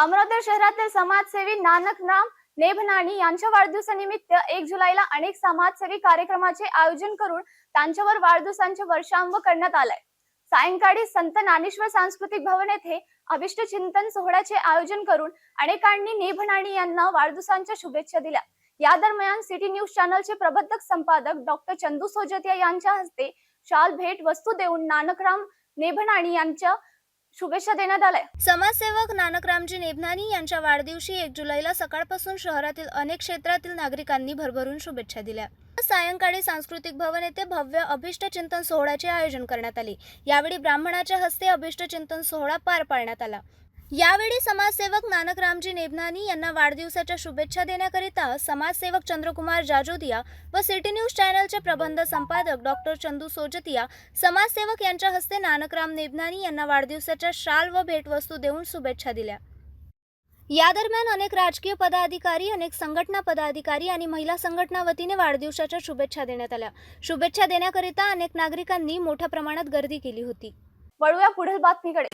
अमरावती शहरातील समाजसेवी नानक नाम नेभनानी यांच्या वाढदिवसानिमित्त एक जुलैला अनेक समाजसेवी कार्यक्रमाचे आयोजन करून त्यांच्यावर वाढदिवसांचे वर्षांव करण्यात आलाय. सायंकाळी संत ज्ञानेश्वर सांस्कृतिक भवन येथे अभिष्ट चिंतन सोहळ्याचे आयोजन करून अनेकांनी नेभनाणी यांना वाढदिवसांच्या शुभेच्छा दिल्या. या दरम्यान सिटी न्यूज चॅनलचे प्रबंधक संपादक डॉक्टर चंदू सोजतिया यांच्या हस्ते शाल भेट वस्तू देऊन नानकराम नेभनाणी यांच्या शुभेच्छा देण्यात आल्या. समाजसेवक नानकरामजी नेभनानी यांच्या वाढदिवशी एक जुलैला सकाळपासून शहरातील अनेक क्षेत्रातील नागरिकांनी भरभरून शुभेच्छा दिल्या. सायंकाळी सांस्कृतिक भवन येथे भव्य अभिष्ट चिंतन सोहळ्याचे आयोजन करण्यात आले. यावेळी ब्राह्मणाच्या हस्ते अभिष्ट चिंतन सोहळा पार पाडण्यात आला. यावेळी समाजसेवक नानकरामजी नेबनानी यांना वाढदिवसाच्या शुभेच्छा देण्याकरिता समाजसेवक चंद्रकुमार जाजोदिया व सिटी न्यूज चॅनलचे प्रबंध संपादक डॉक्टर चंदू सोजतिया समाजसेवक यांच्या हस्ते नानकराम नेबनानी यांना वाढदिवसाच्या शाल व भेटवस्तू देऊन शुभेच्छा दिल्या. या दरम्यान अनेक राजकीय पदाधिकारी अनेक संघटना पदाधिकारी आणि महिला संघटना वतीने वाढदिवसाच्या शुभेच्छा देण्यात आल्या. शुभेच्छा देण्याकरिता अनेक नागरिकांनी मोठ्या प्रमाणात गर्दी केली होती. वळूया पुढील बातमीकडे.